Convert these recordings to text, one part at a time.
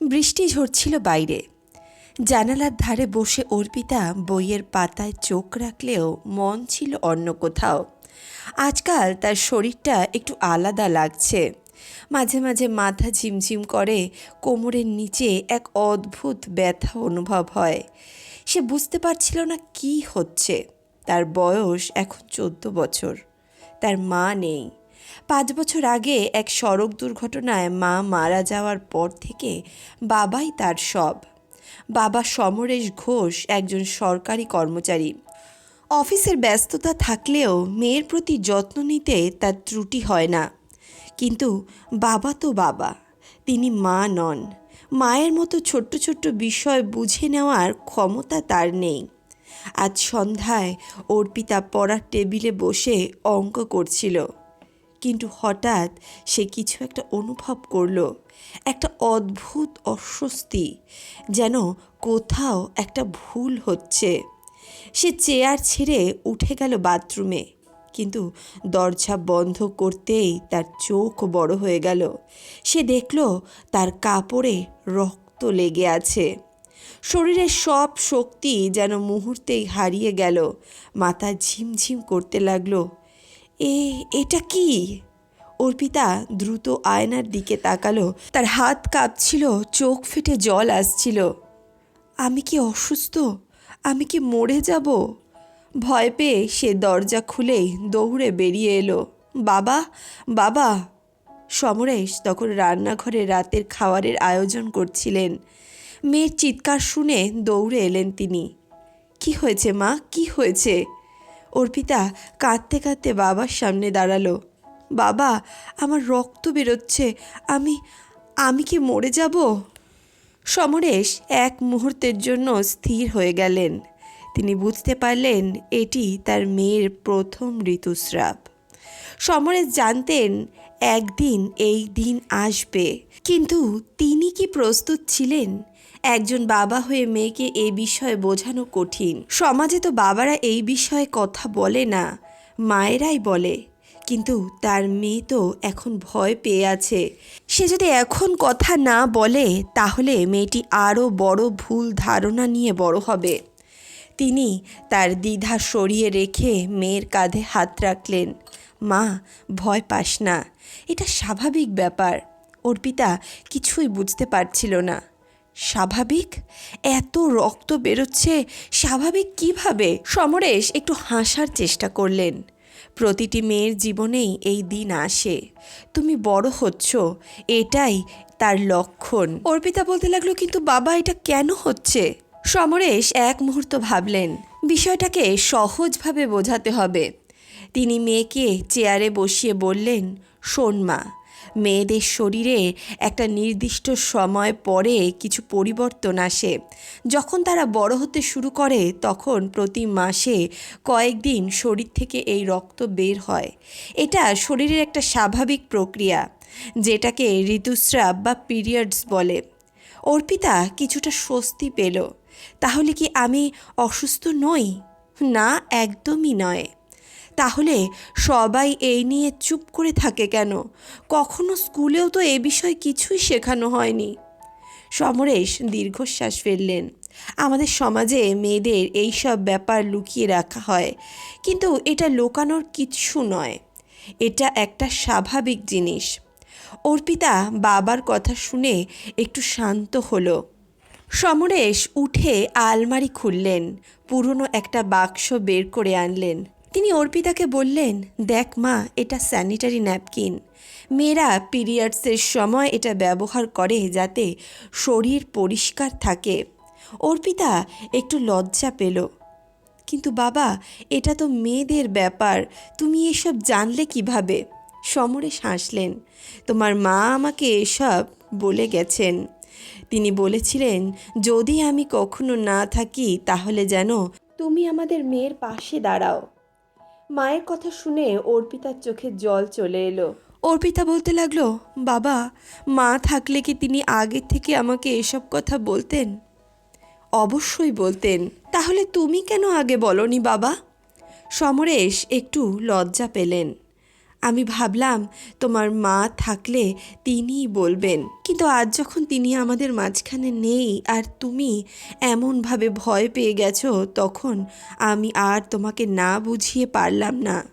বৃষ্টি ঝরছিল বাইরে। জানালার ধারে বসে অর্পিতা বইয়ের পাতায় চোখ রাখলেও মন ছিল অন্য কোথাও। আজকাল তার শরীরটা একটু আলাদা লাগছে। মাঝে মাঝে মাথা ঝিমঝিম করে, কোমরের নিচে এক অদ্ভুত ব্যথা অনুভব হয়। সে বুঝতে পারছিল না কি হচ্ছে। তার বয়স এখন চোদ্দ বছর। তার মা নেই। পাঁচ বছর আগে এক সড়ক দুর্ঘটনায় মা মারা যাওয়ার পর থেকে বাবাই তার সব। বাবা সমরেশ ঘোষ একজন সরকারি কর্মচারী। অফিসের ব্যস্ততা থাকলেও মেয়ের প্রতি যত্ন নিতে তার ত্রুটি হয় না। কিন্তু বাবা তো বাবা, তিনি মা নন। মায়ের মতো ছোট্ট ছোট্ট বিষয় বুঝে নেওয়ার ক্ষমতা তার নেই। আজ সন্ধ্যায় অর্পিতা পড়ার টেবিলে বসে অঙ্ক করছিল। কিন্তু হঠাৎ সে কিছু একটা অনুভব করল, একটা অদ্ভুত অস্বস্তি, যেন কোথাও একটা ভুল হচ্ছে। সে চেয়ার ছেড়ে উঠে গেল বাথরুমে, কিন্তু দরজা বন্ধ করতেই তার চোখ বড় হয়ে গেল। সে দেখল তার কাপড়ে রক্ত লেগে আছে। শরীরের সব শক্তি যেন মুহূর্তেই হারিয়ে গেল, মাথা ঝিমঝিম করতে লাগল। এ, এটা কি? অর্পিতা দ্রুত আয়নার দিকে তাকালো। তার হাত কাঁপছিল, চোখ ফেটে জল আসছিল। আমি কি অসুস্থ? আমি কি মরে যাব? ভয় পেয়ে সে দরজা খুলেই দৌড়ে বেরিয়ে এলো। বাবা বাবা! সমরেশ তখন রান্নাঘরে রাতের খাবারের আয়োজন করছিলেন। মেয়ের চিৎকার শুনে দৌড়ে এলেন তিনি। কি হয়েছে মা? কি হয়েছে? অর্পিতা কাঁদতে কাঁদতে বাবার সামনে দাঁড়াল। বাবা, আমার রক্ত বেরোচ্ছে, আমি আমি কি মরে যাব? সমরেশ এক মুহূর্তের জন্য স্থির হয়ে গেলেন। তিনি বুঝতে পারলেন এটি তার মেয়ের প্রথম ঋতুস্রাব। সমরেশ জানতেন একদিন এই দিন আসবে, কিন্তু তিনি কি প্রস্তুত ছিলেন? একজন বাবা হয়ে মেয়েকে এই বিষয়ে বোঝানো কঠিন। সমাজে তো বাবারা এই বিষয়ে কথা বলে না, মায়েরাই বলে। কিন্তু তার মেয়ে তো এখন ভয় পেয়ে আছে। সে যদি এখন কথা না বলে, তাহলে মেয়েটি আরও বড় ভুল ধারণা নিয়ে বড় হবে। তিনি তার দ্বিধা সরিয়ে রেখে মেয়ের কাঁধে হাত রাখলেন। মা, ভয় পাস না। এটা স্বাভাবিক ব্যাপার। অর্পিতা কিছুই বুঝতে পারছিল না। স্বাভাবিক? এত রক্ত বেরোচ্ছে, স্বাভাবিক কীভাবে? সমরেশ একটু হাসার চেষ্টা করলেন। প্রতিটি মেয়ের জীবনেই এই দিন আসে। তুমি বড় হচ্ছ, এটাই তার লক্ষণ। অর্পিতা বলতে লাগল, কিন্তু বাবা, এটা কেন হচ্ছে? সমরেশ এক মুহূর্ত ভাবলেন, বিষয়টাকে সহজভাবে বোঝাতে হবে। তিনি মেয়েকে চেয়ারে বসিয়ে বললেন, শোন মা মেয়েদের শরীরে একটা নির্দিষ্ট সময় পরে কিছু পরিবর্তন আসে। যখন তারা বড় হতে শুরু করে, তখন প্রতি মাসে কয়েকদিন শরীর থেকে এই রক্ত বের হয়। এটা শরীরের একটা স্বাভাবিক প্রক্রিয়া, যেটাকে ঋতুস্রাব বা পিরিয়ডস বলে। অর্পিতা কিছুটা স্বস্তি পেল। তাহলে কি আমি অসুস্থ নই? না, একদমই নয়। তাহলে সবাই এই নিয়ে চুপ করে থাকে কেন? কখনো স্কুলেও তো এ বিষয়ে কিছুই শেখানো হয়নি। সমরেশ দীর্ঘশ্বাস ফেললেন। আমাদের সমাজে মেয়েদের এই সব ব্যাপার লুকিয়ে রাখা হয়। কিন্তু এটা লোকানোর কিছু নয়। এটা একটা স্বাভাবিক জিনিস। অর্পিতা বাবার কথা শুনে একটু শান্ত হলো। সমরেশ উঠে আলমারি খুললেন। পুরনো একটা বাক্স বের করে আনলেন। তিনি অর্পিতাকে বললেন, দেখ মা, এটা স্যানিটারি ন্যাপকিন মেয়েরা পিরিয়ডসের সময় এটা ব্যবহার করে যাতে শরীর পরিষ্কার থাকে। অর্পিতা একটু লজ্জা পেল। কিন্তু বাবা, এটা তো মেয়েদের ব্যাপার, তুমি এসব জানলে কীভাবে? সমরে হাসলেন। তোমার মা আমাকে এসব বলে গেছেন। তিনি বলেছিলেন, যদি আমি কখনো না থাকি, তাহলে যেন তুমি আমাদের মেয়ের পাশে দাঁড়াও। মায়ের কথা শুনে অর্পিতার চোখে জল চলে এলো। অর্পিতা বলতে লাগল, বাবা, মা থাকলে কি তিনি আগে থেকে আমাকে এসব কথা বলতেন? অবশ্যই বলতেন। তাহলে তুমি কেন আগে বলনি বাবা? সমরেশ একটু লজ্জা পেলেন। আমি ভাবলাম, তোমার মা থাকলে তিনিই বলবেন। কিন্তু আজ যখন তিনি আমাদের মাঝখানে নেই আর তুমি এমনভাবে ভয় পেয়ে গেছো, তখন আমি আর তোমাকে না বুঝিয়ে পারলাম না।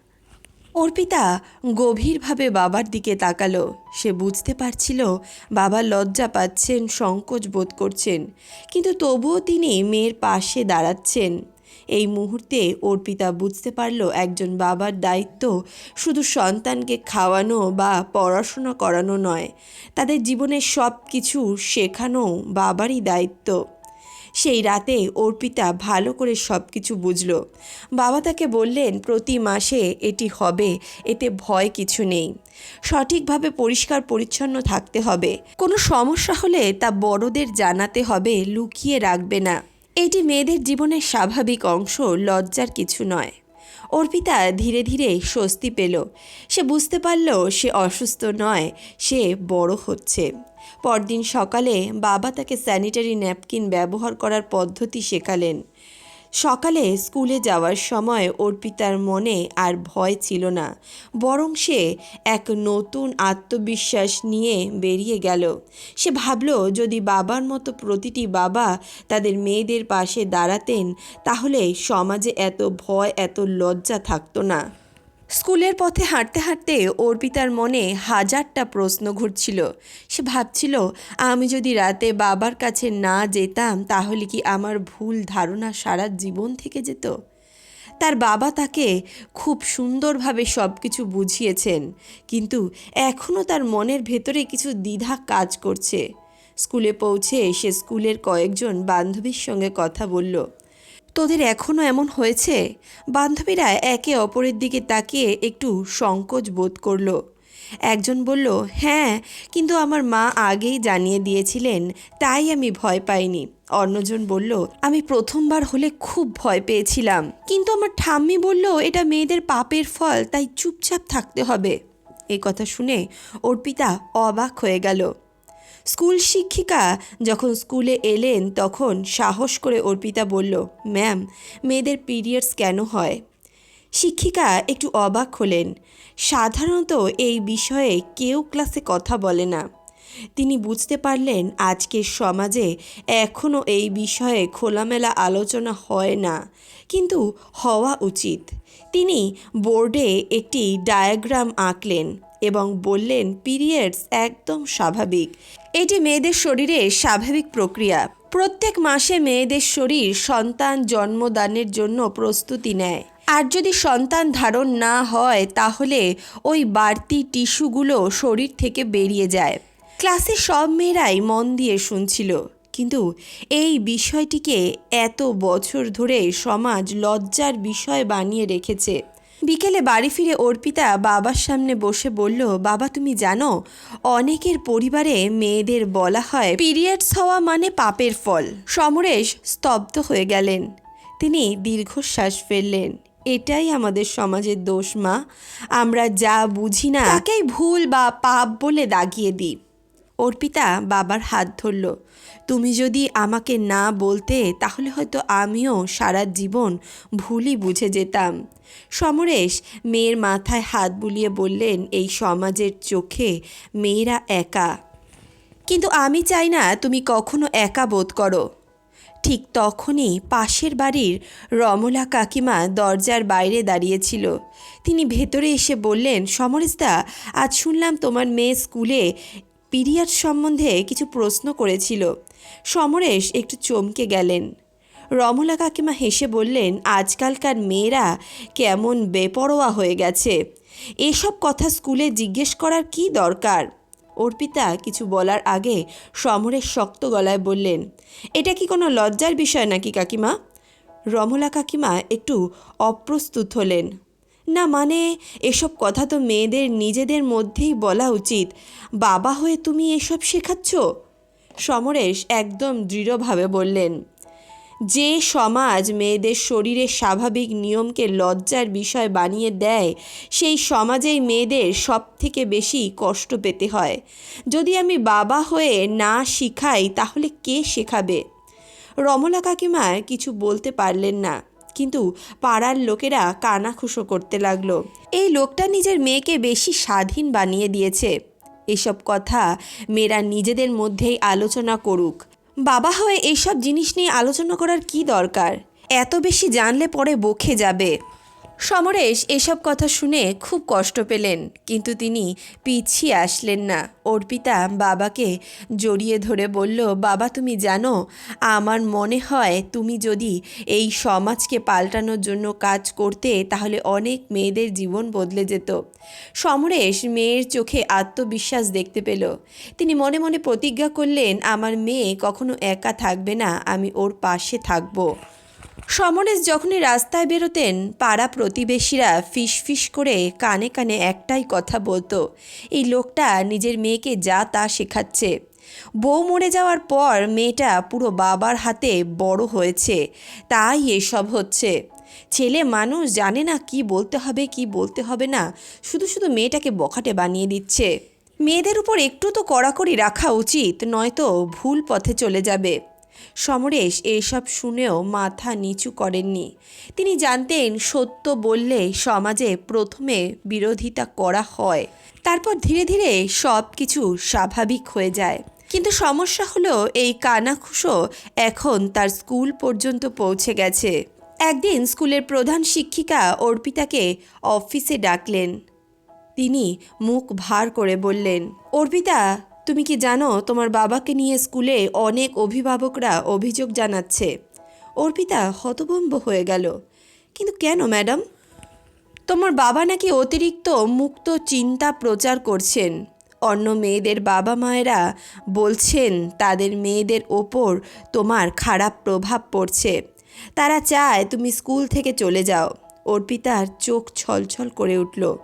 অর্পিতা গভীরভাবে বাবার দিকে তাকালো। সে বুঝতে পারছিল বাবা লজ্জা পাচ্ছেন, সংকোচ বোধ করছেন। কিন্তু তবুও তিনি মেয়ের পাশে দাঁড়াচ্ছেন। এই মুহূর্তে অর্পিতা বুঝতে পারল একজন বাবার দায়িত্ব শুধু সন্তানকে খাওয়ানো বা পড়াশোনা করানো নয়, তাদের জীবনের সব কিছু শেখানো বাবারই দায়িত্ব। সেই রাতে অর্পিতা ভালো করে সব কিছু বুঝল। বাবা তাকে বললেন, প্রতি মাসে এটি হবে, এতে ভয় কিছু নেই। সঠিকভাবে পরিষ্কার পরিচ্ছন্ন থাকতে হবে। কোনো সমস্যা হলে তা বড়দের জানাতে হবে, লুকিয়ে রাখবে না। এটি মেয়েদের জীবনের স্বাভাবিক অংশ, লজ্জার কিছু নয়। অর্পিতা ধীরে ধীরে স্বস্তি পেল। সে বুঝতে পারল সে অসুস্থ নয়, সে বড় হচ্ছে। পরদিন সকালে বাবা তাকে স্যানিটারি ন্যাপকিন ব্যবহার করার পদ্ধতি শেখালেন। সকালে স্কুলে যাওয়ার সময় অর্পিতার মনে আর ভয় ছিল না, বরং সে এক নতুন আত্মবিশ্বাস নিয়ে বেরিয়ে গেল। সে ভাবল, যদি বাবার মতো প্রতিটি বাবা তাদের মেয়েদের পাশে দাঁড়াতেন, তাহলে সমাজে এত ভয়, এত লজ্জা থাকতো না। স্কুলের পথে হাঁটতে হাঁটতে অর্পিতার মনে হাজারটা প্রশ্ন ঘুরছিল। সে ভাবছিল, আমি যদি রাতে বাবার কাছে না যেতাম, তাহলে কি আমার ভুল ধারণা সারা জীবন থেকে যেত? তার বাবা তাকে খুব সুন্দরভাবে সব কিছু বুঝিয়েছেন, কিন্তু এখনও তার মনের ভেতরে কিছু দ্বিধা কাজ করছে। স্কুলে পৌঁছে সে স্কুলের কয়েকজন বান্ধবীর সঙ্গে কথা বলল। তোদের এখনও এমন হয়েছে? বান্ধবীরা একে অপরের দিকে তাকিয়ে একটু সংকোচ বোধ করল। একজন বলল হ্যাঁ কিন্তু আমার মা আগেই জানিয়ে দিয়েছিলেন, তাই আমি ভয় পাইনি। অন্যজন বলল, আমি প্রথমবার হলে খুব ভয় পেয়েছিলাম। কিন্তু আমার ঠাম্মি বলল, এটা মেয়েদের পাপের ফল, তাই চুপচাপ থাকতে হবে। এই কথা শুনে অর্পিতা অবাক হয়ে গেল। স্কুল শিক্ষিকা যখন স্কুলে এলেন, তখন সাহস করে অর্পিতা বলল, ম্যাম, মেয়েদের পিরিয়ডস কেন হয়? শিক্ষিকা একটু অবাক হলেন। সাধারণত এই বিষয়ে কেউ ক্লাসে কথা বলে না। তিনি বুঝতে পারলেন আজকের সমাজে এখনও এই বিষয়ে খোলামেলা আলোচনা হয় না, কিন্তু হওয়া উচিত। তিনি বোর্ডে একটি ডায়াগ্রাম আঁকলেন এবং বললেন, পিরিয়ডস একদম স্বাভাবিক। এটি মেয়েদের শরীরে স্বাভাবিক প্রক্রিয়া। প্রত্যেক মাসে মেয়েদের শরীর সন্তান জন্মদানের জন্য প্রস্তুতি নেয়। আর যদি সন্তান ধারণ না হয়, তাহলে ওই বাড়তি টিস্যুগুলো শরীর থেকে বেরিয়ে যায়। ক্লাসে সব মেয়েরাই মন দিয়ে শুনছিল। কিন্তু এই বিষয়টিকে এত বছর ধরে সমাজ লজ্জার বিষয় বানিয়ে রেখেছে। বিকেলে বাড়ি ফিরে অর্পিতা বাবার সামনে বসে বলল, বাবা, তুমি জানো, অনেকের পরিবারে মেয়েদের বলা হয় পিরিয়ডস হওয়া মানে পাপের ফল। সমরেশ স্তব্ধ হয়ে গেলেন। তিনি দীর্ঘশ্বাস ফেললেন। এটাই আমাদের সমাজের দোষ, মা। আমরা যা বুঝি না, তাকেই ভুল বা পাপ বলে দাগিয়ে দিই। অর্পিতা বাবার হাত ধরল। তুমি যদি আমাকে না বলতে, তাহলে হয়তো আমিও সারা জীবন ভুলই বুঝে যেতাম। সমরেশ মেয়ের মাথায় হাত বুলিয়ে বললেন, এই সমাজের চোখে মেয়েরা একা। কিন্তু আমি চাই না তুমি কখনো একা বোধ করো। ঠিক তখনই পাশের বাড়ির রমলা কাকিমা দরজার বাইরে দাঁড়িয়েছিল। তিনি ভেতরে এসে বললেন, সমরেশদা, আজ শুনলাম তোমার মেয়ে স্কুলে পিরিয়ড সম্বন্ধে কিছু প্রশ্ন করেছিল। সমরেশ একটু চমকে গেলেন। রমলা কাকিমা হেসে বললেন, আজকালকার মেয়েরা কেমন বেপরোয়া হয়ে গেছে। এসব কথা স্কুলে জিজ্ঞেস করার কি দরকার? অর্পিতা কিছু বলার আগে সমরেশ শক্ত গলায় বললেন, এটা কি কোনো লজ্জার বিষয় নাকি কাকিমা? রমলা কাকিমা একটু অপ্রস্তুত হলেন, না মানে এসব কথা তো মেয়েদের নিজেদের মধ্যেই বলা উচিত। বাবা হয়ে তুমি এসব শেখাচ্ছ? সমরেশ একদম দৃঢ়ভাবে বললেন, যে সমাজ মেয়েদের শরীরের স্বাভাবিক নিয়মকে লজ্জার বিষয় বানিয়ে দেয়, সেই সমাজেই মেয়েদের সব থেকে বেশি কষ্ট পেতে হয়। যদি আমি বাবা হয়ে না শিখাই, তাহলে কে শেখাবে? রমলা কাকিমা কিছু বলতে পারলেন না, কিন্তু পাড়ার লোকেরা কানাখুশো করতে লাগল। এই লোকটা নিজের মেয়েকে বেশি স্বাধীন বানিয়ে দিয়েছে। এসব কথা মেয়েরা নিজেদের মধ্যেই আলোচনা করুক। বাবা হয়ে এইসব জিনিস নিয়ে আলোচনা করার কি দরকার? এত বেশি জানলে পরে বকে যাবে। সমরেশ এসব কথা শুনে খুব কষ্ট পেলেন, কিন্তু তিনি পিছিয়ে আসলেন না। অর্পিতা বাবাকে জড়িয়ে ধরে বলল, বাবা, তুমি জানো, আমার মনে হয় তুমি যদি এই সমাজকে পাল্টানোর জন্য কাজ করতে, তাহলে অনেক মেয়েদের জীবন বদলে যেত। সমরেশ মেয়ের চোখে আত্মবিশ্বাস দেখতে পেল। তিনি মনে মনে প্রতিজ্ঞা করলেন, আমার মেয়ে কখনো একা থাকবে না, আমি ওর পাশে থাকব। সমরেশ যখনই রাস্তায় বেরোতেন, পাড়া প্রতিবেশীরা ফিস ফিস করে কানে কানে একটাই কথা বলতো, এই লোকটা নিজের মেয়েকে যা তা শেখাচ্ছে। বউ মরে যাওয়ার পর মেয়েটা পুরো বাবার হাতে বড় হয়েছে, তাই এসব হচ্ছে। ছেলে মানুষ জানে না কি বলতে হবে, কি বলতে হবে না, শুধু শুধু মেয়েটাকে বখাটে বানিয়ে দিচ্ছে। মেয়েদের উপর একটু তো কড়াকড়ি রাখা উচিত, নয়তো ভুল পথে চলে যাবে। সমরেশ এসব শুনেও মাথা নিচু করেননি। তিনি জানতেন, সত্য বললে সমাজে প্রথমে বিরোধিতা করা হয়, তারপর ধীরে ধীরে সব কিছু স্বাভাবিক হয়ে যায়। কিন্তু সমস্যা হলো, এই কানাখুশো এখন তার স্কুল পর্যন্ত পৌঁছে গেছে। একদিন স্কুলের প্রধান শিক্ষিকা অর্পিতাকে অফিসে ডাকলেন। তিনি মুখ ভার করে বললেন, অর্পিতা তুমি কি জানো, তোমার বাবাকে নিয়ে স্কুলে অনেক অভিভাবকরা অভিযোগ জানাচ্ছে। অর্পিতা হতভম্ব হয়ে গেল। কিন্তু কেন, ম্যাডাম? তোমার বাবা নাকি অতিরিক্ত মুক্ত চিন্তা প্রচার করছেন। অন্য মেয়েদের বাবা মায়েরা বলছেন, তাদের মেয়েদের ওপর তোমার খারাপ প্রভাব পড়ছে। তারা চায় তুমি স্কুল থেকে চলে যাও। অর্পিতার চোখ ছলছল করে উঠল।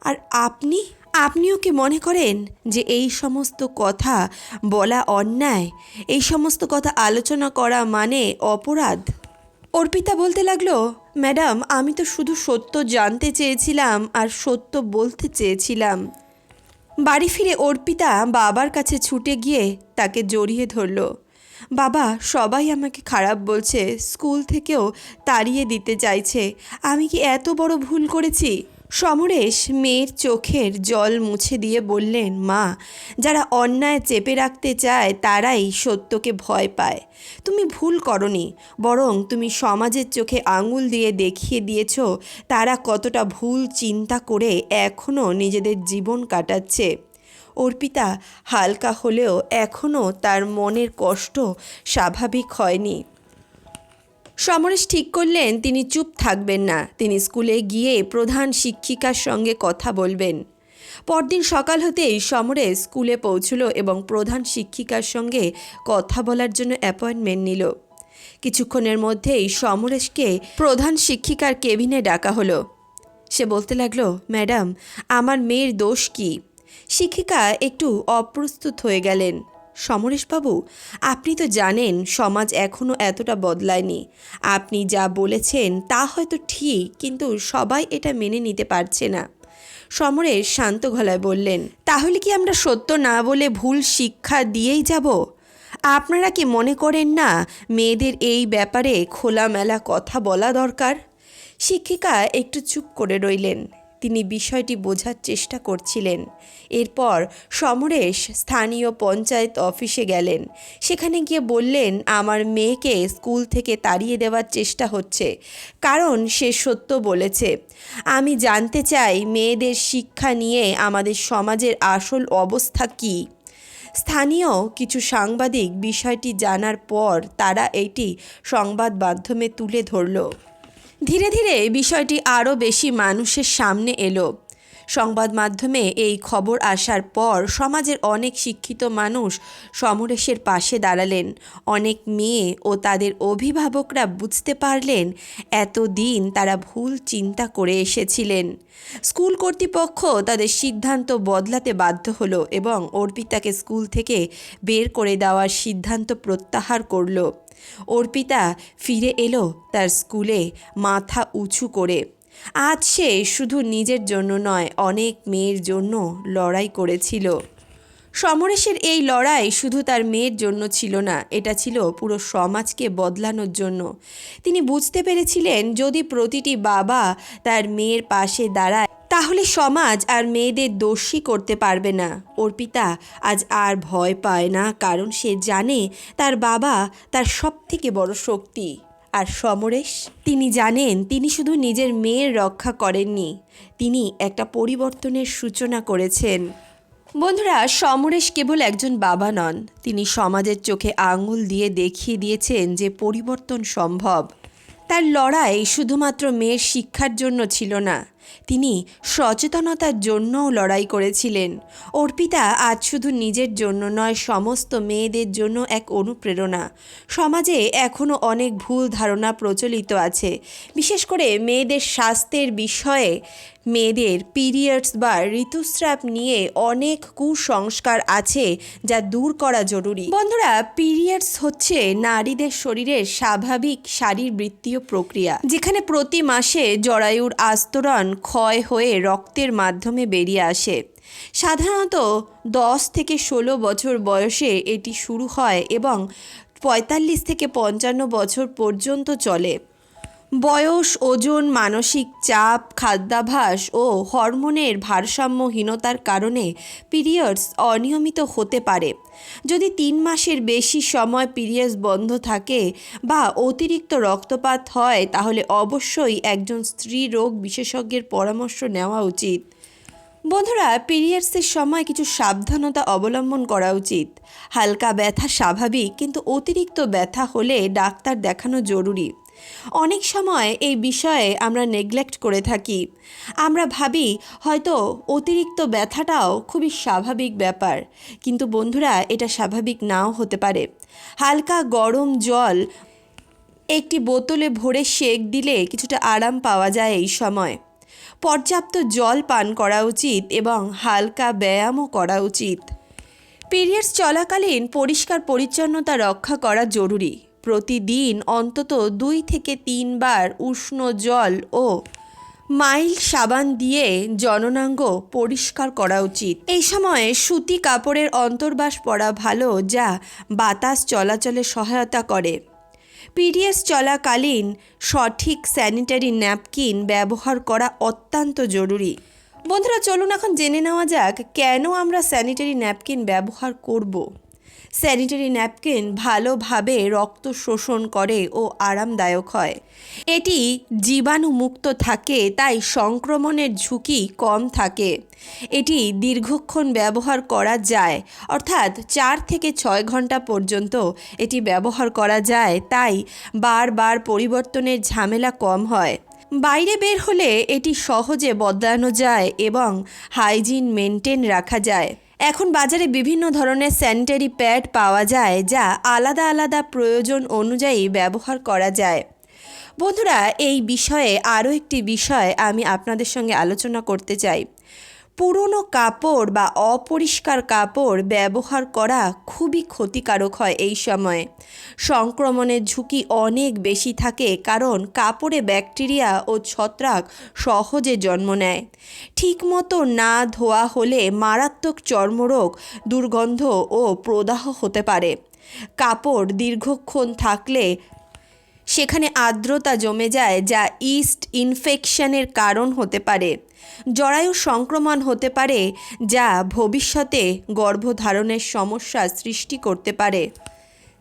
আর আপনি? আপনিও কি মনে করেন যে এই সমস্ত কথা বলা অন্যায়? এই সমস্ত কথা আলোচনা করা মানে অপরাধ? অর্পিতা বলতে লাগল, ম্যাডাম, আমি তো শুধু সত্য জানতে চেয়েছিলাম আর সত্য বলতে চেয়েছিলাম। বাড়ি ফিরে অর্পিতা বাবার কাছে ছুটে গিয়ে তাকে জড়িয়ে ধরল। বাবা, সবাই আমাকে খারাপ বলছে, স্কুল থেকেও তাড়িয়ে দিতে চাইছে। আমি কি এত বড় ভুল করেছি? সমরেশ মেয়ের চোখের জল মুছে দিয়ে বললেন, মা, যারা অন্যায় চেপে রাখতে চায়, তারাই সত্যকে ভয় পায়। তুমি ভুল করনি, বরং তুমি সমাজের চোখে আঙুল দিয়ে দেখিয়ে দিয়েছ, তারা কতটা ভুল চিন্তা করে এখনও নিজেদের জীবন কাটাচ্ছে। অর্পিতা, হালকা হলেও এখনও তার মনের কষ্ট স্বাভাবিক হয়নি। সমরেশ ঠিক করলেন, তিনি চুপ থাকবেন না। তিনি স্কুলে গিয়ে প্রধান শিক্ষিকার সঙ্গে কথা বলবেন। পরদিন সকাল হতেই সমরেশ স্কুলে পৌঁছলো এবং প্রধান শিক্ষিকার সঙ্গে কথা বলার জন্য অ্যাপয়েন্টমেন্ট নিল। কিছুক্ষণের মধ্যেই সমরেশকে প্রধান শিক্ষিকার কেবিনে ডাকা হলো। সে বলতে লাগল, ম্যাডাম, আমার মেয়ের দোষ কী? শিক্ষিকা একটু অপ্রস্তুত হয়ে গেলেন। সমরেশবাবু, আপনি তো জানেন সমাজ এখনও এতটা বদলায়নি। আপনি যা বলেছেন তা হয়তো ঠিক, কিন্তু সবাই এটা মেনে নিতে পারছে না। সমরেশ শান্ত গলায় বললেন, তাহলে কি আমরা সত্য না বলে ভুল শিক্ষা দিয়েই যাব? আপনারা কি মনে করেন না মেয়েদের এই ব্যাপারে খোলামেলা কথা বলা দরকার? শিক্ষিকা একটু চুপ করে রইলেন। তিনি বিষয়টি বোঝার চেষ্টা করছিলেন। এরপর সমরেশ স্থানীয় পঞ্চায়েত অফিসে গেলেন। সেখানে গিয়ে বললেন, আমার মেয়েকে স্কুল থেকে তাড়িয়ে দেওয়ার চেষ্টা হচ্ছে। কারণ সে সত্য বলেছে। আমি জানতে চাই মেয়েদের শিক্ষা নিয়ে আমাদের সমাজের আসল অবস্থা কী? স্থানীয় কিছু সাংবাদিক বিষয়টি জানার পর তারা এটি সংবাদ মাধ্যমে তুলে ধরল। ধীরে ধীরে বিষয়টি আরও বেশি মানুষের সামনে এলো। সংবাদ মাধ্যমে এই খবর আসার পর সমাজের অনেক শিক্ষিত মানুষ সমরেশের পাশে দাঁড়ালেন। অনেক মেয়ে ও তাদের অভিভাবকরা বুঝতে পারলেন এতদিন তারা ভুল চিন্তা করে এসেছিলেন। স্কুল কর্তৃপক্ষ তাদের সিদ্ধান্ত বদলাতে বাধ্য হলো এবং অর্পিতাকে স্কুল থেকে বের করে দেওয়ার সিদ্ধান্ত প্রত্যাহার করল। অর্পিতা ফিরে এলো তার স্কুলে মাথা উঁচু করে। আজ সে শুধু নিজের জন্য নয়, অনেক মেয়ের জন্য লড়াই করেছিল। সমরেশের এই লড়াই শুধু তার মেয়ের জন্য ছিল না, এটা ছিল পুরো সমাজকে বদলানোর জন্য। তিনি বুঝতে পেরেছিলেন, যদি প্রতিটি বাবা তার মেয়ের পাশে দাঁড়ায়, তাহলে সমাজ আর মেয়েদের দোষী করতে পারবে না। অর্পিতা আজ আর ভয় পায় না, কারণ সে জানে তার বাবা তার সব থেকে বড় শক্তি। আর সমরেশ, তিনি জানেন তিনি শুধু নিজের মেয়ের রক্ষা করেননি, তিনি একটা পরিবর্তনের সূচনা করেছেন। বন্ধুরা, সমরেশ কেবল একজন বাবা নন, তিনি সমাজের চোখে আঙুল দিয়ে দেখিয়ে দিয়েছেন যে পরিবর্তন সম্ভব। তার লড়াই শুধুমাত্র মেয়ের শিক্ষার জন্য ছিল না তিনি সচেতনতার জন্যও লড়াই করেছিলেন। অর্পিতা আজ শুধু নিজের জন্য নয়, সমস্ত মেয়েদের জন্য এক অনুপ্রেরণা। সমাজে এখনও অনেক ভুল ধারণা প্রচলিত আছে। বিশেষ করে মেয়েদের স্বাস্থ্যের বিষয়ে মেয়েদের পিরিয়ডস বা ঋতুস্রাব নিয়ে অনেক কুসংস্কার আছে যা দূর করা জরুরি। বন্ধুরা, পিরিয়ডস হচ্ছে নারীদের শরীরের স্বাভাবিক শারীরবৃত্তীয় প্রক্রিয়া, যেখানে প্রতি মাসে জরায়ুর আস্তরণ ক্ষয় হয়ে রক্তের মাধ্যমে বেরিয়ে আসে। সাধারণত দশ থেকে ষোলো বছর বয়সে এটি শুরু হয় এবং পঁয়তাল্লিশ থেকে পঞ্চান্ন বছর পর্যন্ত চলে। বয়স, ওজন, মানসিক চাপ খাদ্যাভ্যাস ও হরমোনের ভারসাম্যহীনতার কারণে পিরিয়ডস অনিয়মিত হতে পারে। যদি তিন মাসের বেশি সময় পিরিয়ডস বন্ধ থাকে বা অতিরিক্ত রক্তপাত হয়, তাহলে অবশ্যই একজন স্ত্রী রোগ বিশেষজ্ঞের পরামর্শ নেওয়া উচিত। বন্ধুরা, পিরিয়ডসের সময় কিছু সাবধানতা অবলম্বন করা উচিত। হালকা ব্যথা স্বাভাবিক, কিন্তু অতিরিক্ত ব্যথা হলে ডাক্তার দেখানো জরুরি। অনেক সময় এই বিষয়ে আমরা নেগলেক্ট করে থাকি। আমরা ভাবি, হয়তো অতিরিক্ত ব্যথাটাও খুবই স্বাভাবিক ব্যাপার, কিন্তু বন্ধুরা, এটা স্বাভাবিক নাও হতে পারে। হালকা গরম জল, একটি বোতলে ভরে সেক দিলে কিছুটা আরাম পাওয়া যায় এই সময়। পর্যাপ্ত জল পান করা উচিত এবং হালকা ব্যায়ামও করা উচিত। পিরিয়ডস চলাকালীন পরিষ্কার পরিচ্ছন্নতা রক্ষা করা জরুরি। প্রতিদিন অন্তত দুই থেকে তিনবার উষ্ণ জল ও মাইল সাবান দিয়ে জননাঙ্গ পরিষ্কার করা উচিত। এই সময়ে সুতি কাপড়ের অন্তর্বাস পরা ভালো যা বাতাস চলাচলে সহায়তা করে। পিরিয়ডস চলাকালীন সঠিক স্যানিটারি ন্যাপকিন ব্যবহার করা অত্যন্ত জরুরি। বন্ধুরা, চলুন এখন জেনে নেওয়া যাক কেন আমরা স্যানিটারি ন্যাপকিন ব্যবহার করব। স্যানিটারি ন্যাপকিন ভালোভাবে রক্ত শোষণ করে ও আরামদায়ক হয়। এটি জীবাণুমুক্ত থাকে, তাই সংক্রমণের ঝুঁকি কম থাকে। এটি দীর্ঘক্ষণ ব্যবহার করা যায়, অর্থাৎ চার থেকে ছয় ঘণ্টা পর্যন্ত এটি ব্যবহার করা যায়, তাই বারবার পরিবর্তনের ঝামেলা কম হয়। বাইরে বের হলে এটি সহজে বদলানো যায় এবং হাইজিন মেনটেন রাখা যায়। এখন বাজারে বিভিন্ন ধরনের স্যানিটারি প্যাড পাওয়া যায় যা আলাদা আলাদা প্রয়োজন অনুযায়ী ব্যবহার করা যায়। বন্ধুরা, এই বিষয়ে আরও একটি বিষয় আমি আপনাদের সঙ্গে আলোচনা করতে চাই। পুরনো কাপড় বা অপরিষ্কার কাপড় ব্যবহার করা খুবই ক্ষতিকারক হয় এই সময়ে। সংক্রমণের ঝুঁকি অনেক বেশি থাকে কারণ কাপড়ে ব্যাকটেরিয়া ও ছত্রাক সহজে জন্ম নেয়। ঠিকমতো না ধোয়া হলে মারাত্মক চর্মরোগ, দুর্গন্ধ ও প্রদাহ হতে পারে। কাপড় দীর্ঘক্ষণ থাকলে সেখানে আর্দ্রতা জমে যায় যা ইস্ট ইনফেকশনের কারণ হতে পারে। জরায়ু সংক্রমণ হতে পারে যা ভবিষ্যতে গর্ভধারণের সমস্যা সৃষ্টি করতে পারে।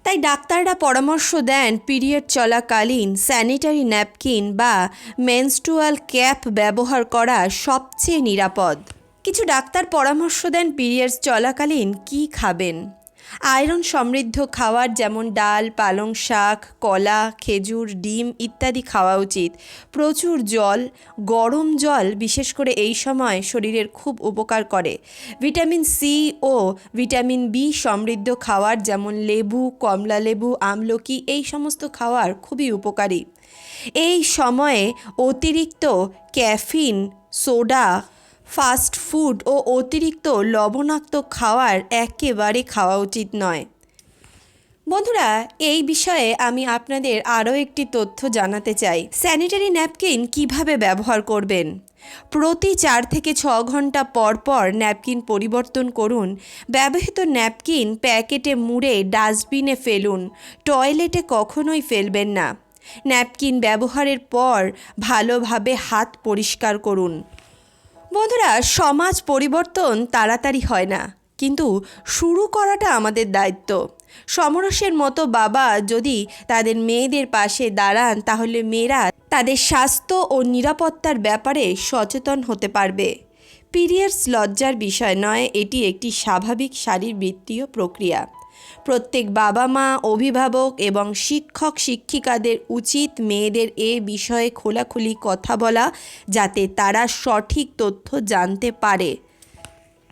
তাই ডাক্তাররা পরামর্শ দেন পিরিয়ড চলাকালীন স্যানিটারি ন্যাপকিন বা মেনস্ট্রুয়াল ক্যাপ ব্যবহার করা সবচেয়ে নিরাপদ। কিছু ডাক্তার পরামর্শ দেন পিরিয়ডস চলাকালীন কী খাবেন। আয়রন সমৃদ্ধ খাবার যেমন ডাল, পালং শাক, কলা, খেজুর, ডিম ইত্যাদি খাওয়া উচিত। প্রচুর জল, গরম জল বিশেষ করে এই সময় শরীরের খুব উপকার করে। ভিটামিন সি ও ভিটামিন বি সমৃদ্ধ খাওয়ার যেমন লেবু, কমলা লেবু, আমলকি এই সমস্ত খাওয়ার খুবই উপকারী। এই সময়ে অতিরিক্ত ক্যাফিন, সোডা ফাস্ট ফুড ও অতিরিক্ত লবণাক্ত খাওয়ার একেবারে খাওয়া উচিত নয়। বন্ধুরা, এই বিষয়ে আমি আপনাদের আরও একটি তথ্য জানাতে চাই। স্যানিটারি ন্যাপকিন কীভাবে ব্যবহার করবেন? প্রতি চার থেকে ছ ঘণ্টা পর পর ন্যাপকিন পরিবর্তন করুন। ব্যবহৃত ন্যাপকিন প্যাকেটে মুড়ে ডাস্টবিনে ফেলুন। টয়লেটে কখনোই ফেলবেন না। ন্যাপকিন ব্যবহারের পর ভালোভাবে হাত পরিষ্কার করুন। বন্ধুরা, সমাজ পরিবর্তন তাড়াতাড়ি হয় না, কিন্তু শুরু করাটা আমাদের দায়িত্ব। সমরসের মতো বাবা যদি তাদের মেয়েদের পাশে দাঁড়ান, তাহলে মেয়েরা তাদের স্বাস্থ্য ও নিরাপত্তার ব্যাপারে সচেতন হতে পারবে। পিরিয়ডস লজ্জার বিষয় নয়, এটি একটি স্বাভাবিক শারীরবৃত্তীয় প্রক্রিয়া। প্রত্যেক বাবা মা, অভিভাবক এবং শিক্ষক, শিক্ষিকাদের উচিত মেয়েদের এ বিষয়ে খোলাখুলি কথা বলা যাতে তারা সঠিক তথ্য জানতে পারে।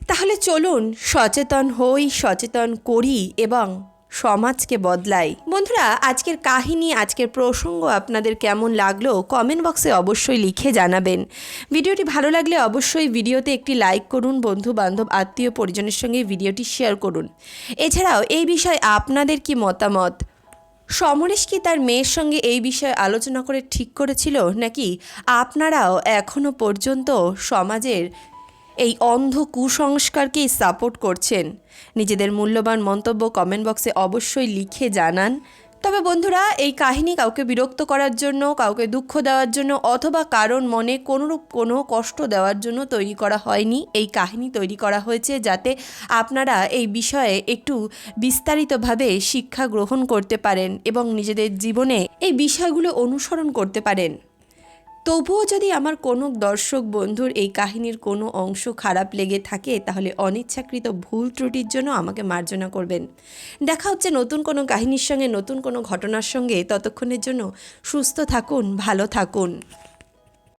তাহলে চলুন সচেতন হই, সচেতন করি এবং সমাজকে বদলাই। বন্ধুরা, আজকের কাহিনী, আজকের প্রসঙ্গ আপনাদের কেমন লাগল কমেন্ট বক্সে অবশ্যই লিখে জানাবেন। ভিডিওটি ভালো লাগলে অবশ্যই ভিডিওতে একটি লাইক করুন বন্ধু বান্ধব আত্মীয়, পরিজনের সঙ্গে ভিডিওটি শেয়ার করুন। এছাড়াও এই বিষয়ে আপনাদের কি মতামত? সমরেশ কি তার মেয়ের সঙ্গে এই বিষয়ে আলোচনা করে ঠিক করেছিল নাকি আপনারাও এখনও পর্যন্ত সমাজের এই অন্ধ কুসংস্কারকেই সাপোর্ট করছেন। নিজেদের মূল্যবান মন্তব্য কমেন্ট বক্সে অবশ্যই লিখে জানান। তবে বন্ধুরা, এই কাহিনী কাউকে বিরক্ত করার জন্য, কাউকে দুঃখ দেওয়ার জন্য অথবা কারণ মনে কোনোরূপ কোনো কষ্ট দেওয়ার জন্য তৈরি করা হয়নি। এই কাহিনী তৈরি করা হয়েছে যাতে আপনারা এই বিষয়ে একটু বিস্তারিতভাবে শিক্ষা গ্রহণ করতে পারেন এবং নিজেদের জীবনে এই বিষয়গুলো অনুসরণ করতে পারেন। তবুও যদি আমার কোনো দর্শক বন্ধুর এই কাহিনীর কোনো অংশ খারাপ লেগে থাকে, তাহলে অনিচ্ছাকৃত ভুল ত্রুটির জন্য আমাকে মার্জনা করবেন। দেখা হচ্ছে নতুন কোনো কাহিনীর সঙ্গে, নতুন কোনো ঘটনার সঙ্গে। ততক্ষণের জন্য সুস্থ থাকুন, ভালো থাকুন।